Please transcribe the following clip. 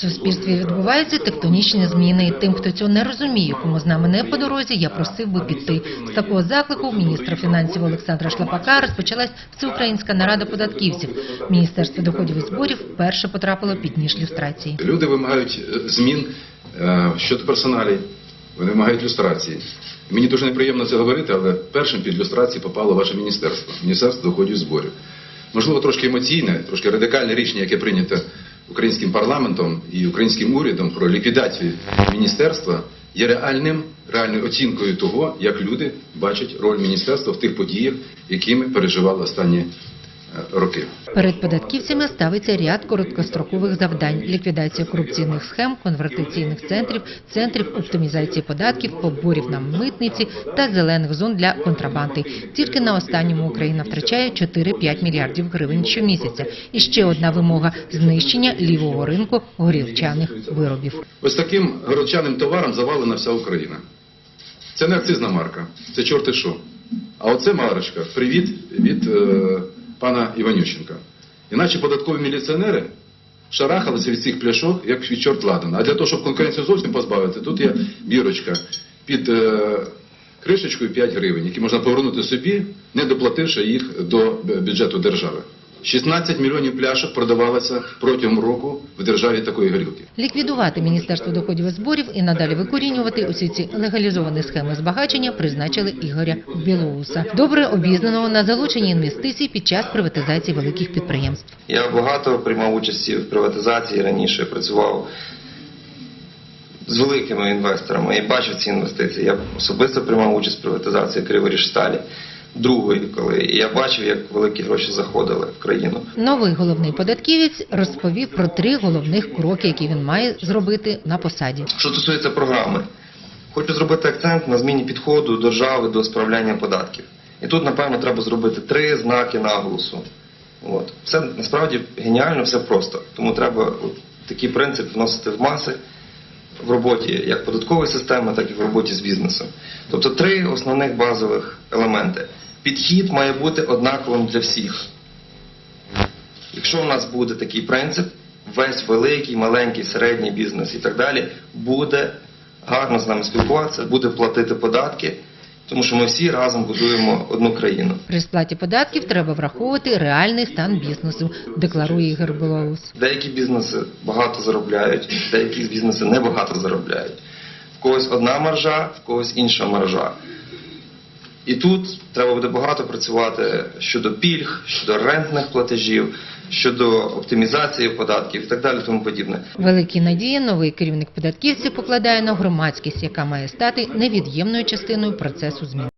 суспільстві відбуваються тектонічні зміни. І тим, хто цього не розуміє, кому з нами не по дорозі, я просив би піти. З такого заклику міністра фінансів Олександра Шлапака розпочалась всеукраїнська нарада податківців. Міністерство доходів і зборів вперше потрапило під ніж люстрації. Люди вимагають е, змін е, щодо персоналій, вони вимагають люстрації. Мені дуже неприємно це говорити, але першим під люстрації попало ваше міністерство, Міністерство доходів і зборів. Можливо, трошки емоційне, трошки радикальне рішення, яке прийнято українським парламентом і українським урядом про ліквідацію міністерства, є реальним, реальною оцінкою того, як люди бачать роль міністерства в тих подіях, які ми переживали останні роки. Перед податківцями ставиться ряд короткострокових завдань: ліквідація корупційних схем, конвертаційних центрів, центрів оптимізації податків, поборів на митниці та зелених зон для контрабанди. Тільки на останньому Україна втрачає 4-5 мільярдів гривень щомісяця. І ще одна вимога знищення лівого ринку горілчаних виробів. Ось таким городчаним товаром завалена вся Україна. Це не акцизна марка, це чорти що. А оце марочка. Привіт від е, пана Іванющенка. Іначе податкові міліціонери шарахалися від цих пляшок, як від чорт ладана. А для того, щоб конкуренцію зовсім позбавити, тут є бірочка під е, кришечкою 5 гривень, які можна повернути собі, не доплативши їх до бюджету держави. 16 мільйонів пляшок продавалося протягом року в державі такої горілки. Ліквідувати Міністерство доходів і зборів і надалі викорінювати усі ці легалізовані схеми збагачення призначили Ігоря Білоуса, добре обізнаного на залученні інвестицій під час приватизації великих підприємств. Я багато приймав участі в приватизації раніше, працював з великими інвесторами і бачив ці інвестиції. Я особисто приймав участь в приватизації Криворіжсталі, другої, коли і я бачив, як великі гроші заходили в країну. Новий головний податківець розповів про три головних кроки, які він має зробити на посаді. Що стосується програми, хочу зробити акцент на зміні підходу держави до справляння податків. І тут, напевно, треба зробити три знаки наголосу. От. Все насправді геніально, все просто. Тому треба от, такий принцип вносити в маси в роботі як податкової системи, так і в роботі з бізнесом. Тобто три основних базових елементи. Підхід має бути однаковим для всіх. Якщо у нас буде такий принцип, весь великий, маленький, середній бізнес і так далі буде гарно з нами спілкуватися, буде платити податки, тому що ми всі разом будуємо одну країну. При сплаті податків треба враховувати реальний стан бізнесу, декларує Ігор Білоус. Деякі бізнеси багато заробляють, деякі бізнеси небагато заробляють. В когось одна маржа, в когось інша маржа. І тут треба буде багато працювати щодо пільг, щодо рентних платежів, щодо оптимізації податків і так далі, тому подібне. Великі надії новий керівник податківці покладає на громадськість, яка має стати невід'ємною частиною процесу змін.